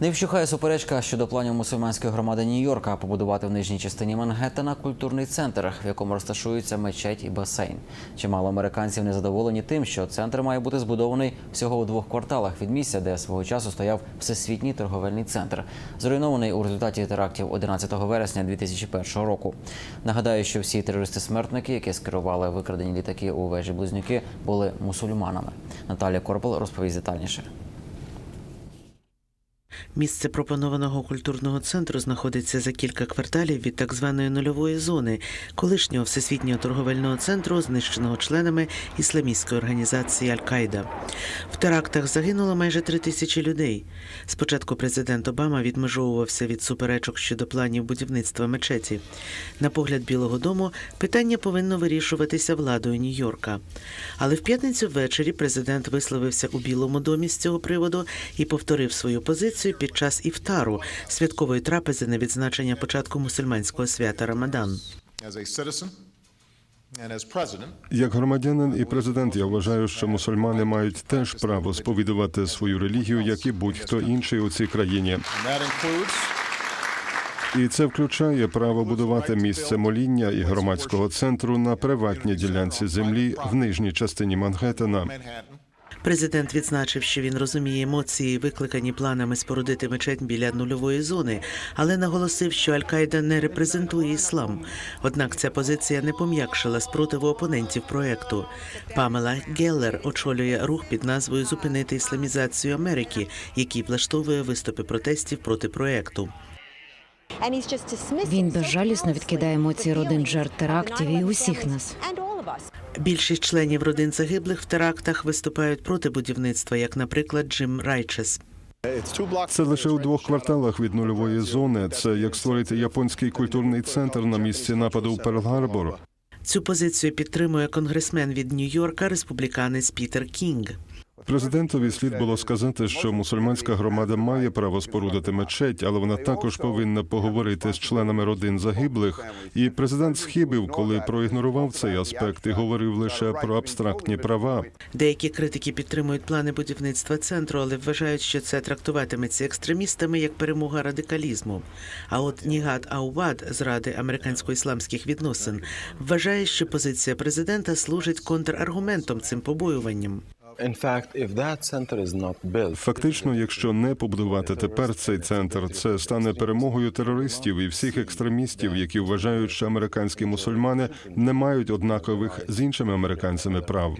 Не вщухає суперечка щодо планів мусульманської громади Нью-Йорка побудувати в нижній частині Мангеттена культурний центр, в якому розташуються мечеть і басейн. Чимало американців незадоволені тим, що центр має бути збудований всього у двох кварталах від місця, де свого часу стояв всесвітній торговельний центр, зруйнований у результаті терактів 11 вересня 2001 року. Нагадаю, що всі терористи-смертники, які скерували викрадені літаки у вежі близнюки, були мусульманами. Наталія Корпел розповість детальніше. Місце пропонованого культурного центру знаходиться за кілька кварталів від так званої нульової зони, колишнього всесвітнього торговельного центру, знищеного членами ісламістської організації Аль-Каїда. В терактах загинуло майже три тисячі людей. Спочатку президент Обама відмежовувався від суперечок щодо планів будівництва мечеті. На погляд Білого Дому питання повинно вирішуватися владою Нью-Йорка. Але в п'ятницю ввечері президент висловився у Білому домі з цього приводу і повторив свою позицію під час іфтару святкової трапези на відзначення початку мусульманського свята Рамадан. Як громадянин і президент, я вважаю, що мусульмани мають теж право сповідувати свою релігію, як і будь-хто інший у цій країні. І це включає право будувати місце моління і громадського центру на приватній ділянці землі в нижній частині Мангеттена. Президент відзначив, що він розуміє емоції, викликані планами спорудити мечеть біля нульової зони, але наголосив, що Аль-Каїда не репрезентує іслам. Однак ця позиція не пом'якшила спротиву опонентів проекту. Памела Геллер очолює рух під назвою Зупинити ісламізацію Америки, який влаштовує виступи протестів проти проекту. Він безжалісно відкидає емоції родин жертв терактів і усіх нас. Більшість членів родин загиблих в терактах виступають проти будівництва, як, наприклад, Джим Райчес. Це лише у двох кварталах від нульової зони. Це як створити японський культурний центр на місці нападу у Перл-Гарбор. Цю позицію підтримує конгресмен від Нью-Йорка, республіканець Пітер Кінг. Президентові слід було сказати, що мусульманська громада має право спорудити мечеть, але вона також повинна поговорити з членами родин загиблих. І президент схибив, коли проігнорував цей аспект і говорив лише про абстрактні права. Деякі критики підтримують плани будівництва центру, але вважають, що це трактуватиметься екстремістами як перемога радикалізму. А от Нігат Аувад з Ради американсько-ісламських відносин вважає, що позиція президента служить контраргументом цим побоюванням. In fact, if that center is not built, Фактично, якщо не побудувати тепер цей центр, це стане перемогою терористів і всіх екстремістів, які вважають, що американські мусульмани не мають однакових з іншими американцями прав.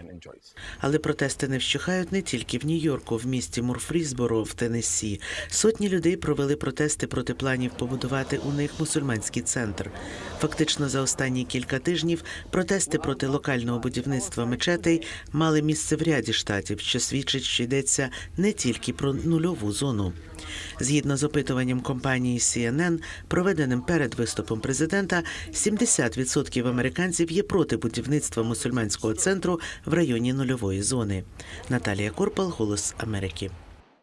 Але протести не вщухають не тільки в Нью-Йорку, в місті Мурфрісборо в Теннессі. Сотні людей провели протести проти планів побудувати у них мусульманський центр. Фактично, за останні кілька тижнів протести проти локального будівництва мечетей мали місце в ряді штатів, що свідчить, що йдеться не тільки про нульову зону. Згідно з опитуванням компанії CNN, проведеним перед виступом президента, 70% американців є проти будівництва мусульманського центру в районі нульової зони. Наталія Корпал, Голос Америки.